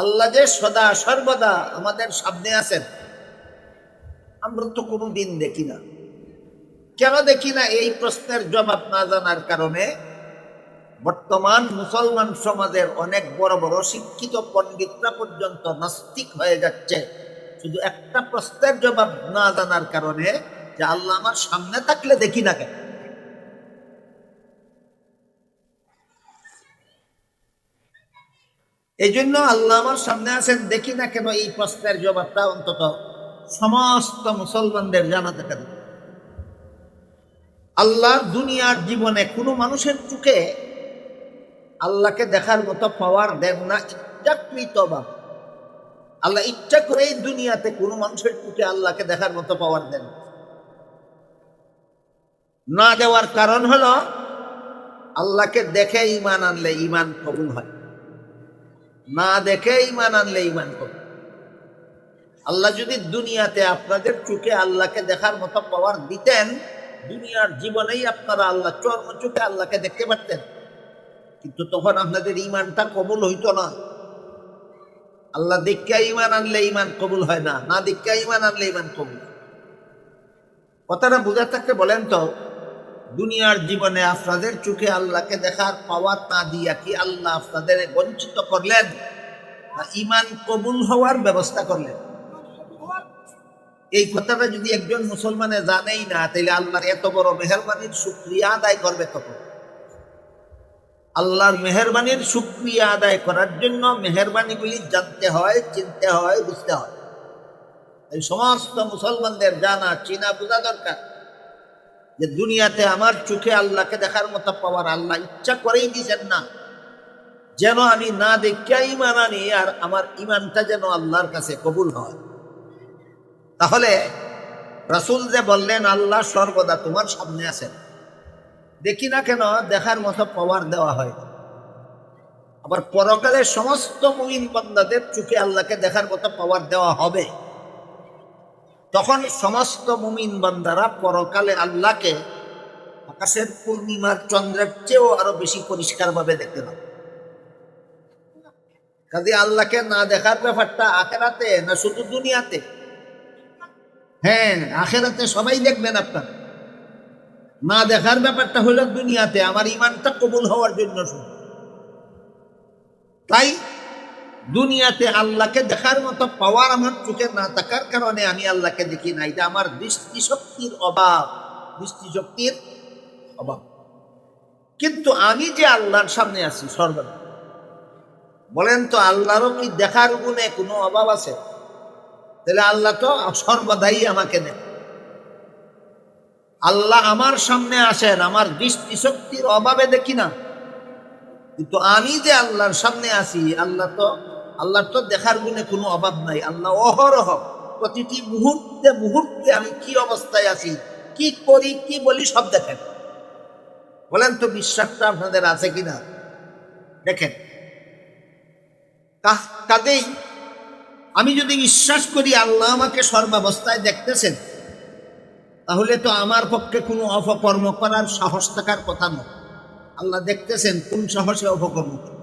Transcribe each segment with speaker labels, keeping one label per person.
Speaker 1: আল্লাহ যে সদা সর্বদা আমাদের সামনে আছেন, আমরা তো কোনো দিন দেখি না। কেন দেখি না? এই প্রশ্নের জবাব না জানার কারণে বর্তমান মুসলমান সমাজের অনেক বড় বড় শিক্ষিত পণ্ডিতরা পর্যন্ত নাস্তিক হয়ে যাচ্ছে। শুধু একটা প্রশ্নের জবাব না জানার কারণে যে আল্লাহ আমার সামনে থাকলে দেখি না কেন? এই জন্য আল্লাহ আমার সামনে আছেন, দেখি না কেন এই প্রশ্নের জবাবটা অন্তত সমস্ত মুসলমানদের জানাতে পারে। আল্লাহ দুনিয়ার জীবনে কোনো মানুষের চোখে আল্লাহকে দেখার মতো পাওয়ার দেন না, ইচ্ছাকৃত বা আল্লাহ ইচ্ছা করেই দুনিয়াতে কোনো মানুষের চোখে আল্লাহকে দেখার মতো পাওয়ার দেন না দেওয়ার কারণ হলো, আল্লাহকে দেখে ইমান আনলে ইমান কবুল হয়। না দেখে ইমান আনলে ইমান কবুল আল্লাহ যদি দুনিয়াতে আপনাদের চোখে আল্লাহকে দেখার মতো পাওয়ার দিতেন, দুনিয়ার জীবনেই আপনারা আল্লাহ চর্ম চোখে আল্লাহকে দেখতে পারতেন। কিন্তু তখন আপনাদের ইমানটা কবুল হইতো না। আল্লাহ দীক্ষা ইমান আনলে ইমান কবুল হয় না না দীক্ষা ইমান আনলে ইমান কবুল কথাটা বোঝা থাকতে বলেন তো দুনিয়ার জীবনে আপনাদের চোখে আল্লাহকে দেখার পাওয়ার না দিয়া কি আল্লাহ আপনাদের বঞ্চিত করলেন? না ইমান কবুল হওয়ার ব্যবস্থা করলেন? এই কথাটা যদি একজন মুসলমানে জানেই না তাহলে আল্লাহর এত বড় মেহরবানির শুক্রিয়া আদায় করবে তখন আল্লাহর মেহরবানির শুক্রিয়া আদায় করার জন্য মেহরবানিগুলি জানতে হয়, চিনতে হয়, বুঝতে হয়। এই সমস্ত মুসলমানদের জানা, চিনা, বোঝা দরকার। যে দুনিয়াতে আমার চোখে আল্লাহকে দেখার মতো পাওয়ার আল্লাহ ইচ্ছা করেই দিয়েছেন না। যেন আমি না দেখিয়া ইমান আনি আর আমার ইমানটা যেন আল্লাহর কাছে কবুল হয়। তাহলে রাসুল যে বললেন, আল্লাহ সর্বদা তোমার সামনে আছেন। দেখি না কেন দেখার মতো পাওয়ার দেওয়া হয়। আবার পরকালে সমস্ত মুমিন বন্দাদের চোখে আল্লাহকে দেখার মতো পাওয়ার দেওয়া হবে। তখন সমস্ত মুমিন বান্দারা পরকালে আল্লাহকে আকাশের পূর্ণিমার চন্দ্রের চেয়েও আরও বেশি পরিষ্কারভাবে দেখতে পাবে কাজে আল্লাহকে না দেখার ব্যাপারটা আখেরাতে না শুধু দুনিয়াতে? হ্যাঁ আখেরাতে সবাই দেখবেন আপনার। না দেখার ব্যাপারটা হলো দুনিয়াতে, আমার ইমানটা কবুল হওয়ার জন্য শুধু। তাই দুনিয়াতে আল্লাহকে দেখার মতো পাওয়ার আমার চোখে না থাকার কারণে আমি আল্লাহকে দেখি না। এটা আমার দৃষ্টিশক্তির অভাব। দৃষ্টিশক্তির অভাব। কিন্তু আমি যে আল্লাহর সামনে আছি, সর্বদা। বলেন তো, আল্লাহরও কি দেখার গুণে কোনো অভাব আছে? তাহলে আল্লাহ তো সর্বদাই আমাকে দেন আল্লাহ আমার সামনে আসেন, আমার দৃষ্টিশক্তির অভাবে দেখি না। কিন্তু আমি যে আল্লাহর সামনে আছি, আল্লাহ তো আল্লাহর তো দেখার গুণে কোনো অভাব নাই। আল্লাহ অহরহ প্রতিটি মুহূর্তে মুহূর্তে আমি কি অবস্থায় আছি, কি করি, কি বলি সব দেখেন। বলেন তো বিশ্বাসটা আপনাদের আছে কিনা দেখেন। কা- কাজেই আমি যদি বিশ্বাস করি আল্লাহ আমাকে সর্বাবস্থায় দেখতেছেন, তাহলে তো আমার পক্ষে কোনো অপকর্ম করার সাহস থাকার কথা নয়। আল্লাহ দেখতেছেন কোন সাহসে অপকর্ম করি।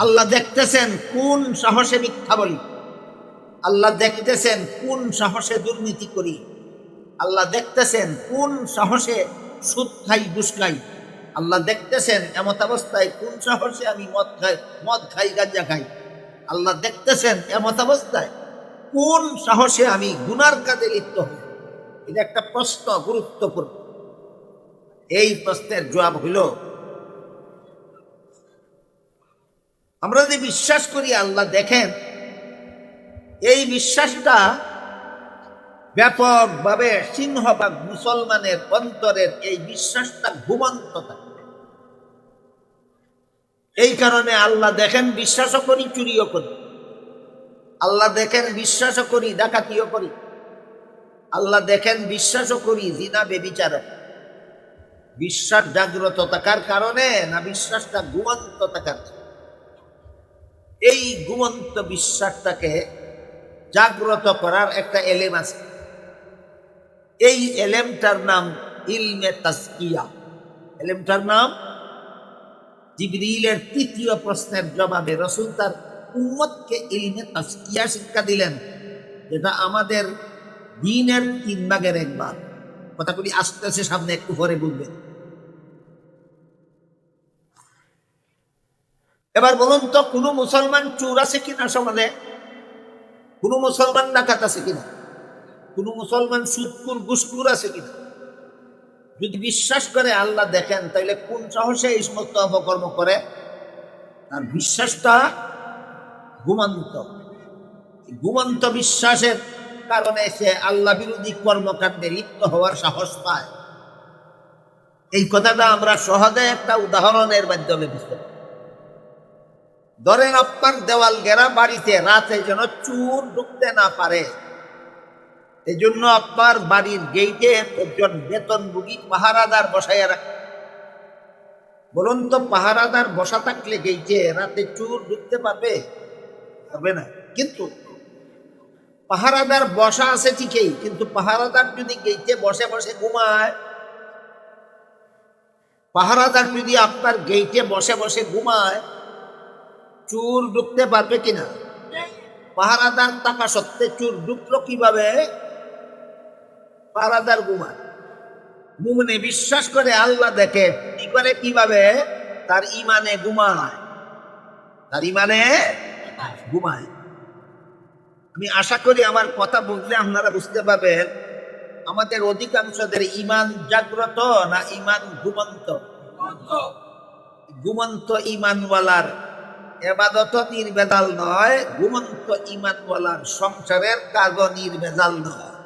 Speaker 1: আল্লাহ দেখতেছেন কোন সাহসে মিথ্যা বলি। আল্লাহ দেখতেছেন কোন সাহসে দুর্নীতি করি। আল্লাহ দেখতেছেন কোন সাহসে সুদ খাই, ঘুষ খাই। আল্লাহ দেখতেছেন এমত অবস্থায় কোন সাহসে আমি মদ খাই মদ খাই, গাঁজা খাই। আল্লাহ দেখতেছেন এমত অবস্থায় কোন সাহসে আমি গুনার কাজে লিপ্ত হই। এটা একটা প্রশ্ন গুরুত্বপূর্ণ। এই প্রশ্নের জবাব হইল আমরা যদি বিশ্বাস করি আল্লাহ দেখেন, এই বিশ্বাসটা ব্যাপকভাবে সিংহভাগ মুসলমানের অন্তরের এই বিশ্বাসটা ঘুমন্ত থাকে। এই কারণে আল্লাহ দেখেন, বিশ্বাসও করি, চুরিও করি। আল্লাহ দেখেন, বিশ্বাসও করি, ডাকাতিও করি। আল্লাহ দেখেন, বিশ্বাসও করি, জিনা বেবিচারক বিশ্বাস জাগ্রত থাকার কারণে না, বিশ্বাসটা ঘুমন্ত থাকার কারণে? এই ঘুমন্ত বিশ্বাসটাকে জাগ্রত করার একটা এলেম আছে। এই এলেমটার নাম ইলমে তাস্কিয়া এলেমটার নাম? জিবরিলের তৃতীয় প্রশ্নের জবাবে রসুল তার উম্মতকে ইলমে তাস্কিয়া শিক্ষা দিলেন, যেটা আমাদের দিনের তিন ভাগের এক ভাগ। কথাগুলি আস্তে আস্তে সামনে একটু পরে বুঝবেন এবার বলুন তো, কোনো মুসলমান চোর আছে কিনা সমাজে? কোনো মুসলমান ডাকাত আছে কিনা? কোনো মুসলমান সুদকুর গুসকুর আছে কিনা? যদি বিশ্বাস করে আল্লাহ দেখেন তাহলে কোন সাহসে এই সমস্ত অপকর্ম করে? তার বিশ্বাসটা ঘুমন্ত। ঘুমন্ত বিশ্বাসের কারণে সে আল্লাহ বিরোধী কর্মকাণ্ডে লিপ্ত হওয়ার সাহস পায়। এই কথাটা আমরা সহজে একটা উদাহরণের মাধ্যমে বুঝতে পারি। ধরেন আপনার দেওয়াল গেরা বাড়িতে রাতে যেন চুর ঢুকতে না পারে। এই জন্য আপনার বাড়ির গেইটে একজন বেতন বেতনভোগী পাহারাদার বসাইয়া রাখ। বলুন তো, পাহারাদার বসা থাকলে গেইটে রাতে চুর ঢুকতে পারবে? পারবে না। কিন্তু পাহারাদার বসা আছে ঠিকই, কিন্তু পাহারাদার যদি গেইটে বসে বসে ঘুমায়, পাহারাদার যদি আপনার গেইটে বসে বসে ঘুমায় চুর ঢুকতে পারবে কিনা? পাহারাদার টাকা সত্ত্বে চুর ঢুকলো কীভাবে? পাহারাদার ঘুমায় মুমনে বিশ্বাস করে আল্লাহ দেখে। কি করে কীভাবে? তার ইমানে ঘুমায় তার ইমানে ঘুমায় আমি আশা করি আমার কথা বুঝলে আপনারা বুঝতে পারবেন আমাদের অধিকাংশদের ইমান জাগ্রত না ইমান ঘুমন্ত? ঘুমন্ত। ইমানওয়ালার এবাদত নির্বেদাল নয়, ঘুমন্ত ইমানওয়ালার সংসারের কাজ নির্বেদাল নয়।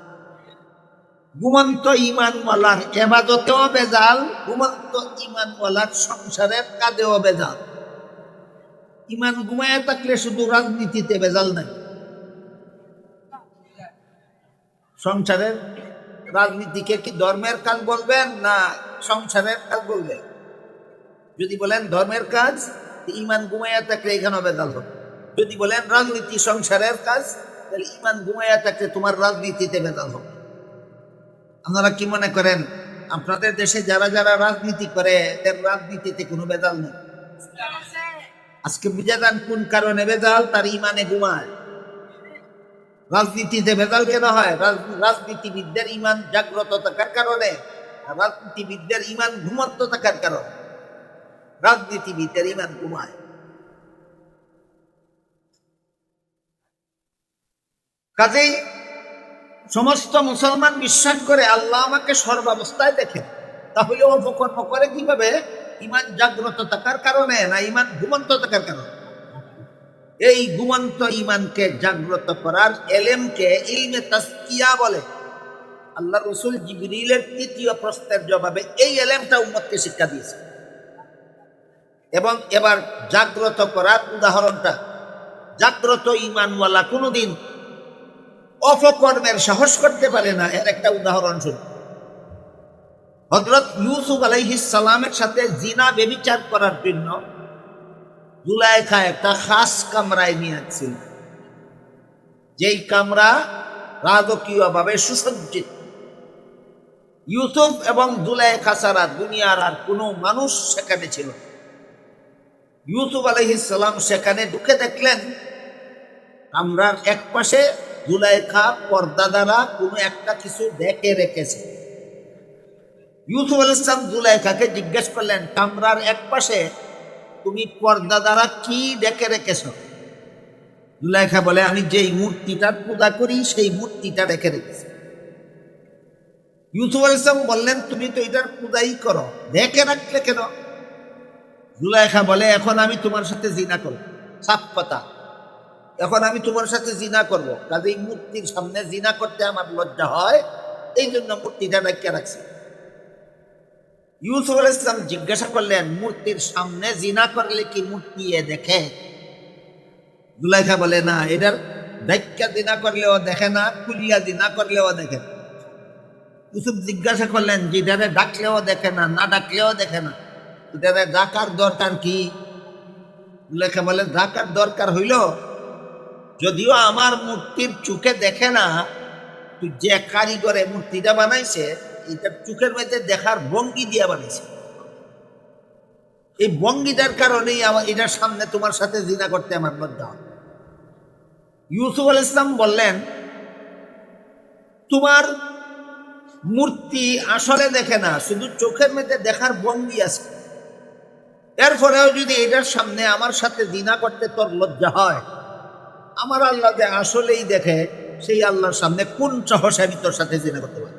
Speaker 1: ঘুমন্ত ইমানওয়ালার এবাদতেও বেজাল, ঘুমন্ত ইমানওয়ালার সংসারের কাজেও বেজাল। ইমান ঘুমায় থাকলে শুধু রাজনীতিতে বেজাল নাই। সংসারের রাজনীতিকে কি ধর্মের কাজ বলবেন না সংসারের কাজ বলবেন? যদি বলেন ধর্মের কাজ ইমান ঘুমাইয়া থাকলে এখানে বেদাল হবে। যদি বলেন রাজনীতি, সংসারের কাজ, তাহলে ইমান ঘুমাইয়া থাকলে তোমার রাজনীতিতে বেদাল হবে। আপনারা কি মনে করেন, আপনাদের দেশে যারা যারা রাজনীতি করে, এদের রাজনীতিতে কোনো বেদাল নেই? আজকে বুঝে যান কোন কারণে বেদাল? তার ইমানে ঘুমায়। রাজনীতিতে বেদাল কেন হয়? রাজ- রাজনীতিবিদদের ইমান জাগ্রত থাকার কারণে। রাজনীতিবিদদের ইমান ঘুমন্ত থাকার কারণে। রাজনীতিবিদের ইমান ঘুমায়। কাজেই সমস্ত মুসলমান বিশ্বাস করে আল্লাহ আমাকে সর্বাবস্থায় দেখেন। তাহলে অপকর্ম করে কীভাবে? ইমান জাগ্রত থাকার কারণে না ইমান ঘুমন্ত থাকার কারণে? এই ঘুমন্ত ইমানকে জাগ্রত করার এলেমকে ইলমে তাস্কিয়া বলে। আল্লাহ রসুল জিবরিলের তৃতীয় প্রশ্নের জবাবে এই এলেমটা উম্মতকে শিক্ষা দিয়েছে। এবং এবার জাগ্রত করার উদাহরণটা। জাগ্রত ইমানওয়ালা কোনোদিন অপকর্মের সাহস করতে পারে না, এর একটা উদাহরণ শুনুন। হজরত ইউসুফ সালামের সাথে জিনা বেবিচার করার জন্য জুলাইখা একটা খাস কামরায় নিয়ে আসছিল যেই কামরা রাজকীয়ভাবে সুসজ্জিত। ইউসুফ এবং জুলাইখা ছাড়া দুনিয়ার আর কোনো মানুষ সেখানে ছিল না। ইউসুফ আলহিসাল্লাম সেখানে ঢুকে দেখলেন, কামরার এক পাশে জুলাইখা পর্দা দ্বারা কোনো একটা কিছু ডেকে রেখেছে। ইউসুফ আলাইসলাম জুলাইখাকে জিজ্ঞেস করলেন, কামরার এক পাশে তুমি পর্দা দ্বারা কি ডেকে রেখেছ? জুলাইখা বলে, আমি যেই মূর্তিটার পূজা করি সেই মূর্তিটা রেখে রেখেছি। ইউসুফ আলাইসলাম বললেন, তুমি তো এটার পূজাই করো, ডেকে রাখলে কেন? জুলাইখা বলে, এখন আমি তোমার সাথে জিনা করব। সাপ পাতা এখন আমি তোমার সাথে জিনা করব। কাজেই মূর্তির সামনে জিনা করতে আমার লজ্জা হয়, এই জন্য মূর্তিটা ডাকিয়ে রাখছি। ইউসুফ ইসলাম জিজ্ঞাসা করলেন, মূর্তির সামনে জিনা করলে কি মূর্তি এ দেখে? জুলাইখা বলে, না, এটার ডাক্কা দিনা করলেও দেখে না কুলিয়া দিনা করলেও দেখে না। ইউসুফ জিজ্ঞাসা করলেন এটারে ডাকলেও দেখে না না ডাকলেও দেখে না? এটারে ডাকার দরকার কি? লেখা বলে ডাকার দরকার হইল, যদিও আমার মূর্তির চোখে দেখে না, তুই যে কারিগরে মূর্তিটা বানাইছে, এটা চোখের মধ্যে দেখার ভঙ্গি দিয়ে বানাইছে। এই ভঙ্গিটার কারণেই আমার এটার সামনে তোমার সাথে জিনা করতে আমার লজ্জা ইউসুফ আল ইসলাম বললেন, তোমার মূর্তি আসলে দেখে না, শুধু চোখের মধ্যে দেখার ভঙ্গি আছে। এরপরেও যদি এটার সামনে আমার সাথে দিনা করতে তোর লজ্জা হয়, আমার আল্লাহ যে আসলেই দেখে, সেই আল্লাহর সামনে কোন সাহসে আমি তোর সাথে জিনা করতে পারি?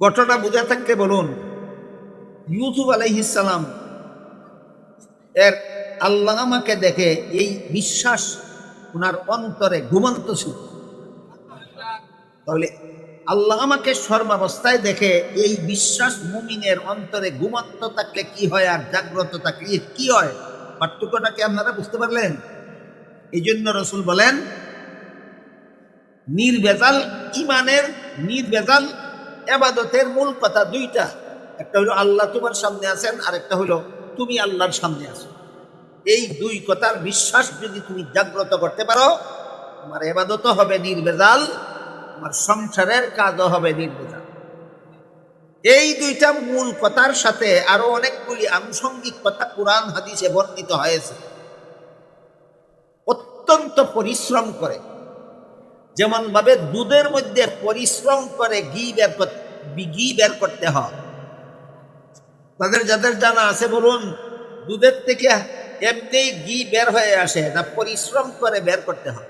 Speaker 1: ঘটনা বুঝে থাকতে বলুন, ইউসুফ আলাইহিসালাম এর আল্লাহ আমাকে দেখে এই বিশ্বাস ওনার অন্তরে ঘুমন্ত ছিল। তাহলে আল্লাহ আমাকে সর্বাবস্থায় দেখে এই বিশ্বাস মুমিনের অন্তরে ঘুমন্ত থাকলে কি হয় আর জাগ্রত থাকলে কি হয়? পার্থক্যটা কি আপনারা বুঝতে পারলেন? এই জন্য রসুল বলেন, নির্বেজাল ইমানের নির্বেজাল এবাদতের মূল কথা দুইটা। একটা হলো আল্লাহ তোমার সামনে আছেন আর একটা হলো তুমি আল্লাহর সামনে আছো। এই দুই কথার বিশ্বাস যদি তুমি জাগ্রত করতে পারো, তোমার এবাদত হবে নির্বেজাল আমার সংসারের কাজও হবে নির্বেজাল এই দুইটা মূল কথার সাথে আরও অনেকগুলি আনুষঙ্গিক কথা কোরআন হাদিসে বর্ণিত হয়েছে। অত্যন্ত পরিশ্রম করে। যেমন ভাবে দুধের মধ্যে পরিশ্রম করে ঘি বের ঘি বের করতে হয়। তাদের যাদের জানা আছে বলুন, দুধের থেকে এমনি ঘি বের হয়ে আসে না, পরিশ্রম করে বের করতে হয়।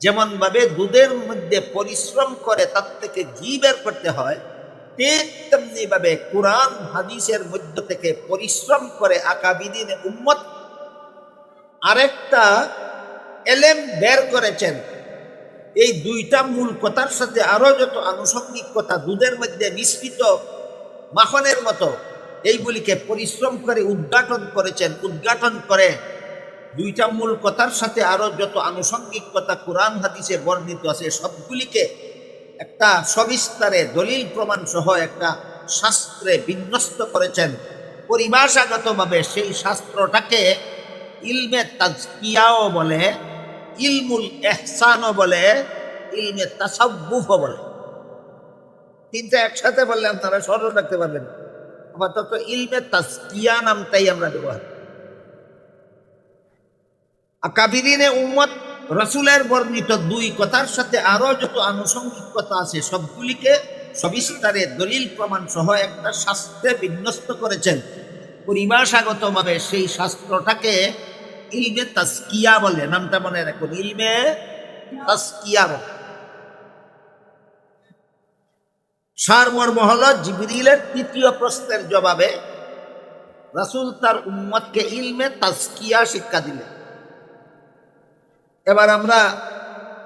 Speaker 1: যেমন ভাবে দুধের মধ্যে পরিশ্রম করে তার থেকে ঘি বের করতে হয় ঠিক তেমনি ভাবে কোরআন, হাদিসের মধ্য থেকে পরিশ্রম করে আকাবিদিন উম্মত আরেকটা এলেম বের করেছেন। এই দুইটা মূল কথার সাথে আরও যত আনুষঙ্গিক কথা দুধের মধ্যে মিশ্রিত মাখনের মতো, এইগুলিকে পরিশ্রম করে উদ্ঘাটন করেছেন, উদ্ঘাটন করে দুইটা মূল কথার সাথে আরও যত আনুষঙ্গিক কথা কোরআন, হাদিসে বর্ণিত আছে, সবগুলিকে একটা সবিস্তারে দলিল প্রমাণ সহ একটা শাস্ত্রে বিন্যস্ত করেছেন। পরিভাষাগতভাবে সেই শাস্ত্রটাকে ইলমে তাজকিয়াও বলে, ইলমুল এহসানও বলে, ইলমে তাসাব্বুফও বলে। তিনটা একসাথে বললেন তারা স্মরণ রাখতে পারবেন। আপাতত ইলমে তাজকিয়া নামটাই আমরা ব্যবহার কাবিরিনে উম্মত রসুলের বর্ণিত দুই কথার সাথে আরও যত আনুষঙ্গিক কথা আছে, সবগুলিকে সবিস্তারে দলিল প্রমাণ সহ একটা শাস্ত্রে বিন্যস্ত করেছেন। পরিভাষাগতভাবে সেই শাস্ত্রটাকে ইলমে তাস্কিয়া বলে। নামটা মনে রাখুন, ইলমে তাস্কিয়া বলে। সারমর্ম হল জিবরিলের তৃতীয় প্রশ্নের জবাবে রাসুল তার উম্মতকে ইলমে তাস্কিয়া শিক্ষা দিলেন। এবার আমরা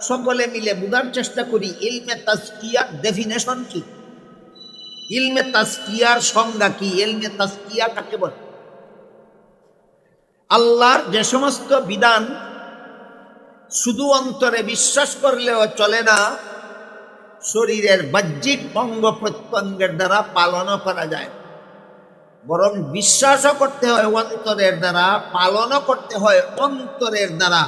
Speaker 1: সকলে মিলে বোঝার চেষ্টা করি, ইলমে তাস্কিয়ার ডেফিনেশন কি? ইলমে তাস্কিয়ার সংজ্ঞা কি? ইলমে তাস্কিয়া কাকে বলে আল্লাহর যে সমস্ত বিধান, শুধু অন্তরে বিশ্বাস করলেও চলে না, শরীরের বাহ্যিক অঙ্গ প্রত্যঙ্গের দ্বারা পালনও করা যায়। বরং বিশ্বাসও করতে হয় অন্তরের দ্বারা, পালনও করতে হয় অন্তরের দ্বারা।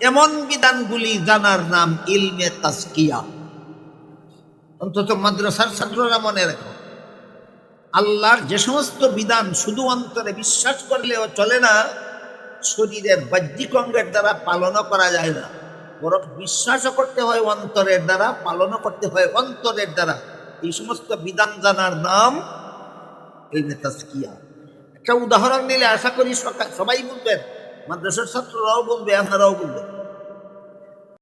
Speaker 1: এমন বিধানগুলি জানার নাম ইলমে তাস্কিয়া অন্তত মাদ্রাসার ছাত্ররা মনে রাখো। আল্লাহর যে সমস্ত বিধান শুধু অন্তরে বিশ্বাস করলেও চলে না, শরীরের বাহ্যিক অঙ্গের দ্বারা পালনও করা যায় না। বরং বিশ্বাসও করতে হয় অন্তরের দ্বারা, পালনও করতে হয় অন্তরের দ্বারা। এই সমস্ত বিধান জানার নাম ইলমে তাস্কিয়া একটা উদাহরণ নিলে আশা করি সবাই বলবেন, মাদ্রাসার ছাত্ররাও বলবে, আপনারাও বলবেন।